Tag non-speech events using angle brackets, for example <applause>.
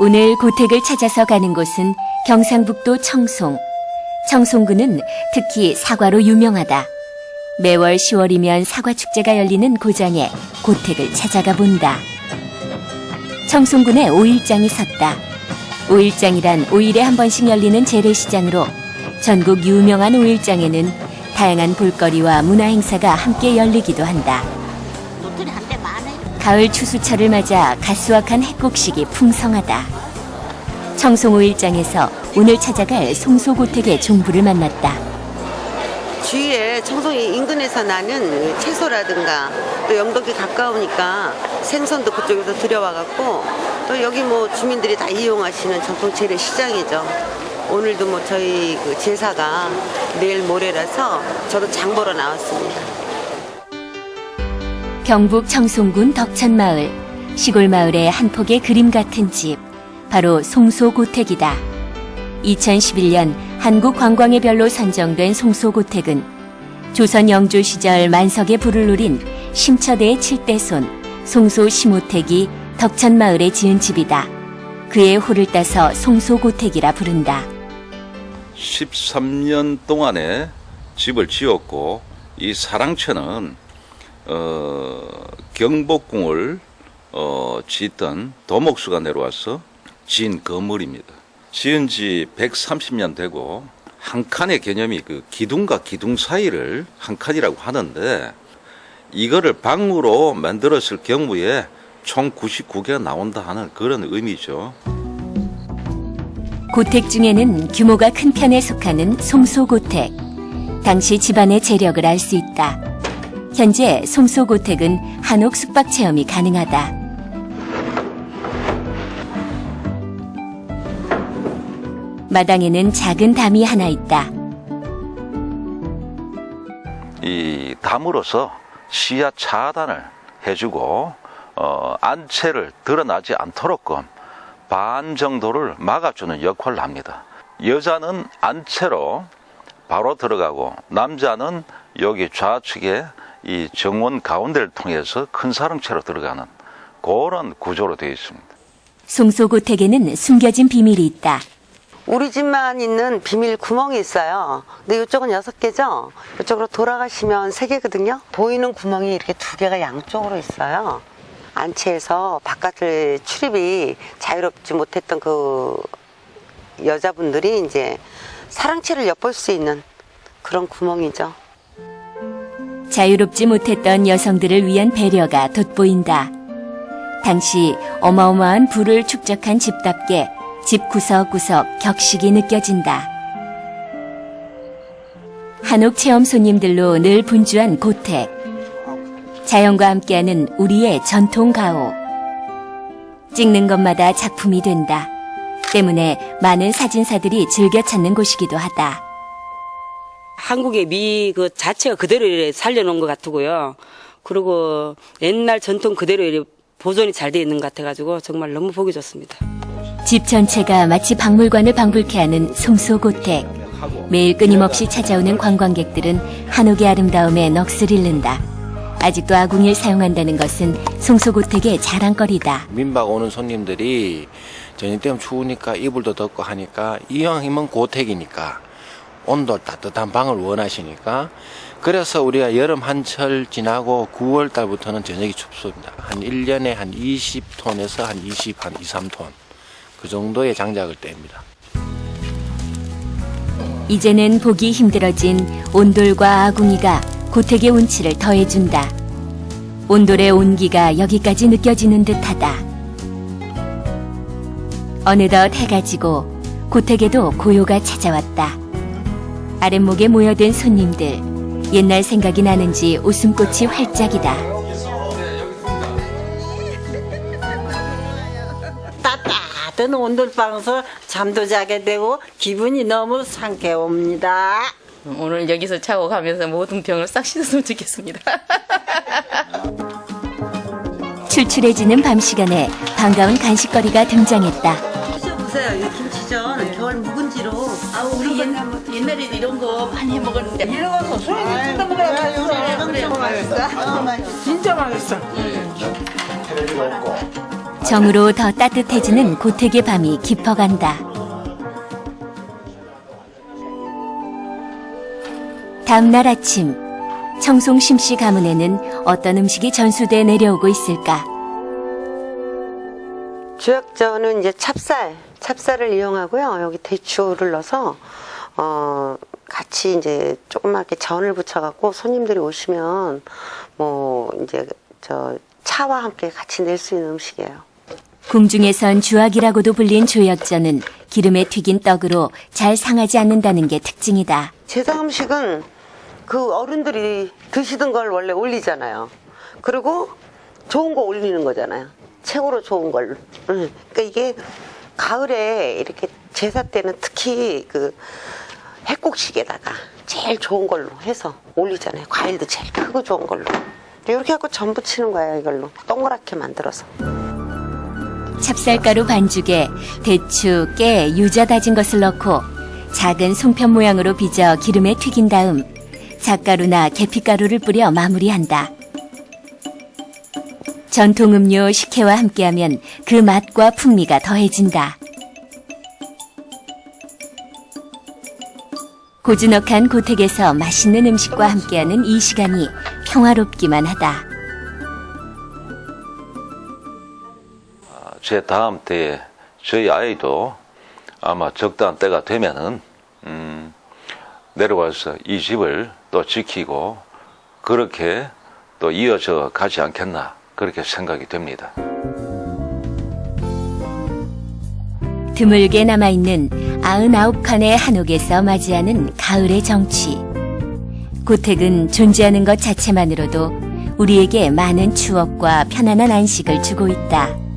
오늘 고택을 찾아서 가는 곳은 경상북도 청송. 청송군은 특히 사과로 유명하다. 매월 10월이면 사과 축제가 열리는 고장에 고택을 찾아가 본다. 청송군에 오일장이 섰다. 오일장이란 5일에 한 번씩 열리는 재래시장으로 전국 유명한 오일장에는 다양한 볼거리와 문화 행사가 함께 열리기도 한다. 가을 추수철을 맞아 가수확한 핵곡식이 풍성하다. 청송오일장에서 오늘 찾아갈 송소고택의 종부를 만났다. 주위에 청송이 인근에서 나는 채소라든가 또 영덕이 가까우니까 생선도 그쪽에서 들여와갖고 또 여기 뭐 주민들이 다 이용하시는 전통 재래 시장이죠. 오늘도 뭐 저희 그 제사가 내일 모레라서 저도 장 보러 나왔습니다. 경북 청송군 덕천마을 시골 마을의 한 폭의 그림 같은 집 바로 송소고택이다. 2011년 한국 관광의 별로 선정된 송소고택은 조선 영조 시절 만석의 불을 누린 심처대의 칠대손 송소 심호택이 덕천마을에 지은 집이다. 그의 호를 따서 송소고택이라 부른다. 13년 동안에 집을 지었고 이 사랑채는 어, 경복궁을 어, 짓던 도목수가 내려와서 지은 건물입니다. 지은 지 130년 되고 한 칸의 개념이 그 기둥과 기둥 사이를 한 칸이라고 하는데 이거를 방으로 만들었을 경우에 총 99개가 나온다 하는 그런 의미죠. 고택 중에는 규모가 큰 편에 속하는 송소고택. 당시 집안의 재력을 알 수 있다. 현재 송소고택은 한옥 숙박 체험이 가능하다. 마당에는 작은 담이 하나 있다. 이 담으로서 시야 차단을 해주고 어, 안채를 드러나지 않도록끔 반 정도를 막아주는 역할을 합니다. 여자는 안채로 바로 들어가고 남자는 여기 좌측에 이 정원 가운데를 통해서 큰 사랑채로 들어가는 그런 구조로 되어 있습니다. 송소고택에는 숨겨진 비밀이 있다. 우리 집만 있는 비밀 구멍이 있어요. 근데 이쪽은 여섯 개죠? 이쪽으로 돌아가시면 세 개거든요? 보이는 구멍이 이렇게 두 개가 양쪽으로 있어요. 안채에서 바깥을 출입이 자유롭지 못했던 그 여자분들이 이제 사랑채를 엿볼 수 있는 그런 구멍이죠. 자유롭지 못했던 여성들을 위한 배려가 돋보인다. 당시 어마어마한 부를 축적한 집답게 집 구석구석 격식이 느껴진다. 한옥 체험 손님들로 늘 분주한 고택. 자연과 함께하는 우리의 전통 가오. 찍는 것마다 작품이 된다. 때문에 많은 사진사들이 즐겨 찾는 곳이기도 하다. 한국의 미 그 자체가 그대로 이렇게 살려놓은 것 같고요. 그리고 옛날 전통 그대로 이렇게 보존이 잘 돼 있는 것 같아가지고 정말 너무 보기 좋습니다. 집 전체가 마치 박물관을 방불케 하는 송소고택. 매일 끊임없이 찾아오는 관광객들은 한옥의 아름다움에 넋을 잃는다. 아직도 아궁이를 사용한다는 것은 송소고택의 자랑거리다. 민박 오는 손님들이 저녁 때면 추우니까 이불도 덮고 하니까 이왕이면 고택이니까 온도 따뜻한 방을 원하시니까 그래서 우리가 여름 한철 지나고 9월 달부터는 저녁이 춥습니다. 한 1년에 한 20톤에서 한 20, 한 2, 3톤 그 정도의 장작을 뗍니다. 이제는 보기 힘들어진 온돌과 아궁이가 고택의 운치를 더해준다. 온돌의 온기가 여기까지 느껴지는 듯하다. 어느덧 해가 지고 고택에도 고요가 찾아왔다. 아랫목에 모여든 손님들. 옛날 생각이 나는지 웃음꽃이 활짝이다. 따뜻한 온돌방에서 잠도 자게 되고 기분이 너무 상쾌합니다. 오늘 여기서 차고 가면서 모든 병을 싹 씻었으면 좋겠습니다. <laughs> 출출해지는 밤 시간에 반가운 간식거리가 등장했다. 이 김치전 겨울 묵은지로. 아, 우리 옛날, 옛날에 이런 거 많이 해 먹었는데. 정으로 더 따뜻해지는 고택의 밤이 깊어간다. 다음날 아침, 청송 심씨 가문에는 어떤 음식이 전수돼 내려오고 있을까? 주약전은 이제 찹쌀, 찹쌀을 이용하고요. 여기 대추를 넣어서 어 같이 이제 조그맣게 전을 붙여갖고 손님들이 오시면 뭐 이제 저 차와 함께 같이 낼 수 있는 음식이에요. 궁중에선 주악이라고도 불린 조약전은 기름에 튀긴 떡으로 잘 상하지 않는다는 게 특징이다. 제사 음식은 그 어른들이 드시던 걸 원래 올리잖아요. 그리고 좋은 거 올리는 거잖아요. 최고로 좋은 걸로. 응. 그러니까 이게 가을에 이렇게 제사 때는 특히 그 핵국식에다가 제일 좋은 걸로 해서 올리잖아요. 과일도 제일 크고 좋은 걸로. 이렇게 하고 전 부 치는 거예요, 이걸로. 동그랗게 만들어서. 찹쌀가루 반죽에 대추, 깨, 유자 다진 것을 넣고 작은 송편 모양으로 빚어 기름에 튀긴 다음 잣가루나 계피가루를 뿌려 마무리한다. 전통 음료 식혜와 함께하면 그 맛과 풍미가 더해진다. 고즈넉한 고택에서 맛있는 음식과 함께하는 이 시간이 평화롭기만 하다. 제 다음 때에 저희 아이도 아마 적당한 때가 되면은 음, 내려와서 이 집을 또 지키고 그렇게 또 이어져 가지 않겠나 그렇게 생각이 됩니다. 드물게 남아있는 99칸의 한옥에서 맞이하는 가을의 정취. 고택은 존재하는 것 자체만으로도 우리에게 많은 추억과 편안한 안식을 주고 있다.